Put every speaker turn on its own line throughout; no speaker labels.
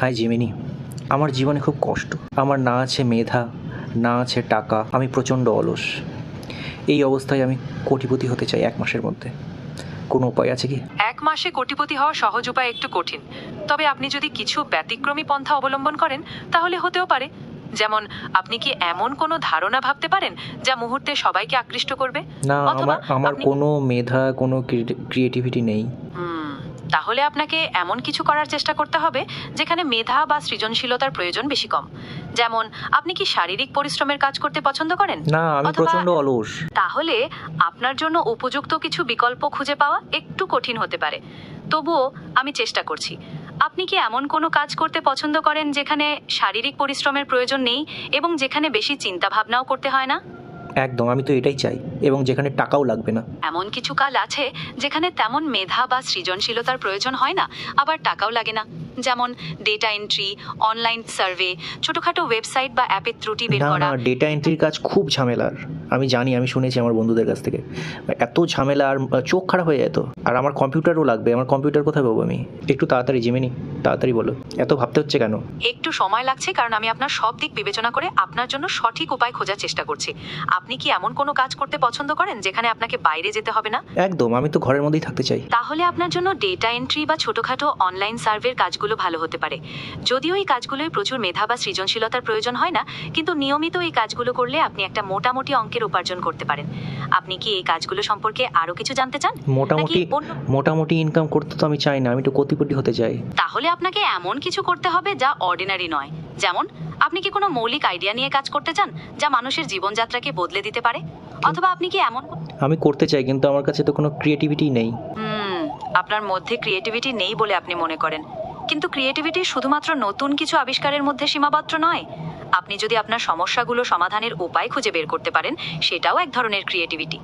High Gemini আমার জীবনে খুব কষ্ট। আমার না আছে মেধা না আছে টাকা আমি প্রচণ্ড অলস। এই অবস্থায় আমি কোটিপতি হতে চাই এক মাসের মধ্যে। কোনো উপায় আছে কি?
এক মাসে কোটিপতি হওয়া সহজ উপায় একটু কঠিন। তবে আপনি যদি কিছু ব্যতিক্রমী পন্থা অবলম্বন করেন তাহলে হতেও পারে। যেমন আপনি কি এমন কোনো ধারণা ভাবতে পারেন যা মুহূর্তে সবাইকে আকৃষ্ট করবে?
না আমার আমার কোনো মেধা কোনো ক্রিয়েটিভিটি নেই।
তাহলে আপনাকে এমন কিছু করার চেষ্টা করতে হবে যেখানে মেধা বা সৃজনশীলতার প্রয়োজন বেশি কম। যেমন আপনি কি শারীরিক পরিশ্রমের কাজ করতে পছন্দ করেন?
না আমি প্রচণ্ড অলস।
তাহলে আপনার জন্য উপযুক্ত কিছু বিকল্প খুঁজে পাওয়া একটু কঠিন হতে পারে। তবুও আমি চেষ্টা করছি। আপনি কি এমন কোনো কাজ করতে পছন্দ করেন যেখানে শারীরিক পরিশ্রমের প্রয়োজন নেই এবং যেখানে বেশি চিন্তা ভাবনাও করতে হয় না?
একদম, আমি তো এটাই চাই। এবং যেখানে টাকাও লাগবে না।
এমন কিছু কাল আছে যেখানে তেমন মেধা বা সৃজনশীলতার প্রয়োজন হয় না, আবার টাকাও লাগে না। যেমন ডেটা এন্ট্রি অনলাইন সার্ভে ছোটখাটো ওয়েবসাইট বা অ্যাপের ত্রুটি বের
না
করা।
ডেটা এন্ট্রির কাজ খুব ঝামেলার। আমি জানি আমি শুনেছি আমার বন্ধুদের কাছ থেকে। এত ঝামেলা আর চোখ খারাপ হয়ে যেত আর আমার কম্পিউটারও লাগবে আমার কম্পিউটার কোথায় পাবো আমি? একটু তাড়াতাড়ি জিমিনি তাড়াতাড়ি বলো। এত ভাবতে হচ্ছে কেন?
একটু সময় লাগছে কারণ আমি আপনার সব দিক বিবেচনা করে আপনার জন্য সঠিক উপায় খোঁজার চেষ্টা করছি। আপনি কি এমন কোনো কাজ করতে পছন্দ করেন যেখানে আপনাকে বাইরে যেতে হবে না?
একদম আমি তো ঘরের মধ্যেই থাকতে চাই।
তাহলে আপনার জন্য ডেটা এন্ট্রি বা ছোটখাটো অনলাইন সার্ভের কাজগুলো ভালো হতে পারে। যদিও এই কাজগুলোয় প্রচুর মেধা বা সৃজনশীলতার প্রয়োজন হয় না কিন্তু নিয়মিত এই কাজগুলো করলে আপনি একটা মোটামুটি অঙ্কের উপার্জন করতে পারেন। আপনি কি এই কাজগুলো সম্পর্কে আরও কিছু জানতে চান?
মোটামুটি মোটামুটি ইনকাম করতে তো আমি চাই না আমি তো কোটিপতি হতে চাই।
তাহলে আপনাকে এমন কিছু করতে হবে যা অর্ডিনারি নয়। যেমন আপনি কি কোনো মৌলিক আইডিয়া নিয়ে কাজ করতে চান যা মানুষের জীবনযাত্রাকে বদলে দিতে পারে? অথবা আপনি কি এমন
আমি করতে চাই কিন্তু আমার কাছে তো কোনো ক্রিয়েটিভিটি নেই।
আপনার মধ্যে ক্রিয়েটিভিটি নেই বলে আপনি মনে করেন। কিন্তু ক্রিয়েটিভিটি শুধুমাত্র নতুন কিছু আবিষ্কারের মধ্যে সীমাবদ্ধ নয়। আপনি যদি আপনার সমস্যাগুলো সমাধানের উপায় খুঁজে বের করতে পারেন সেটাও এক ধরনের ক্রিয়েটিভিটি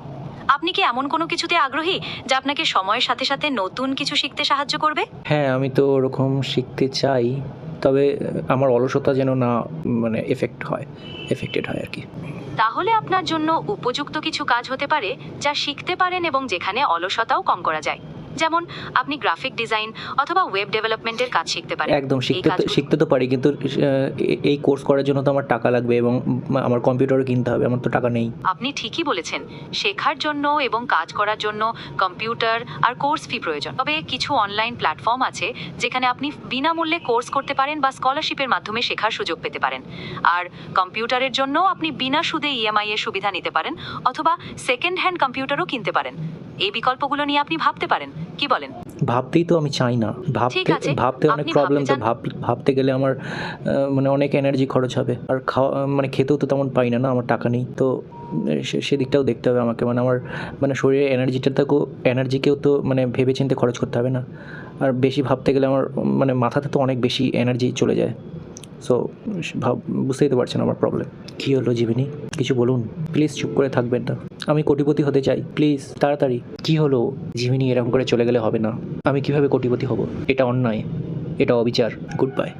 আপনি কি এমন কোনো কিছুতে আগ্রহী যা আপনাকে সময়ের সাথে সাথে নতুন কিছু শিখতে সাহায্য করবে?
হ্যাঁ আমি তো ওরকম শিখতে চাই তবে আমার অলসতা যেন না মানে এফেক্ট হয় এফেক্টেড হয় আর কি।
তাহলে আপনার জন্য উপযুক্ত কিছু কাজ হতে পারে যা শিখতে পারেন এবং যেখানে অলসতাও কম করা যায়। যেমন আপনি গ্রাফিক ডিজাইন অথবা ওয়েব ডেভেলপমেন্টের কাজ শিখতে পারেন।
একদম শিখতে তো শিখতে তো পারি কিন্তু এই কোর্স করার জন্য তো আমার টাকা লাগবে এবং আমার কম্পিউটারও কিনতে হবে আমার তো টাকা নেই।
আপনি ঠিকই বলেছেন শেখার জন্য এবং কাজ করার জন্য কম্পিউটার আর কোর্স ফি প্রয়োজন। তবে কিছু অনলাইন প্ল্যাটফর্ম আছে যেখানে আপনি বিনামূল্যে কোর্স করতে পারেন বা স্কলারশিপের মাধ্যমে শেখার সুযোগ পেতে পারেন। আর কম্পিউটারের জন্য আপনি বিনা সুদে ইএমআই এর সুবিধা নিতে পারেন অথবা সেকেন্ড হ্যান্ড কম্পিউটারও কিনতে পারেন। এই বিকল্পগুলো নিয়ে আপনি ভাবতে পারেন। কি বলেন?
ভাবতেই তো আমি চাই না। ভাবতে ভাবতে অনেক প্রবলেম তো ভাব ভাবতে গেলে আমার মানে অনেক এনার্জি খরচ হবে। আর খাওয়া মানে খেতেও তো তেমন পাই না না? আমার টাকা নেই। তো সে- সেদিকটাও দেখতে হবে আমাকে। মানে আমার মানে শরীরে এনার্জিটা তো এনার্জিকেও তো মানে ভেবে চিন্তে খরচ করতে হবে না। আর বেশি ভাবতে গেলে আমার মানে মাথাতে তো অনেক বেশি এনার্জি চলে যায়। সো ভাব, বুঝতেই তো পারছেন আমার প্রবলেম কী হলো জীবিনী কিছু বলুন। প্লিজ চুপ করে থাকবেন না। আমি কোটিপতি হতে চাই। প্লিজ তাড়াতাড়ি। কি হলো? জীবিনী এরকম করে চলে গেলে হবে না। আমি কীভাবে কোটিপতি হব? এটা অন্যায়। এটা অবিচার। Good bye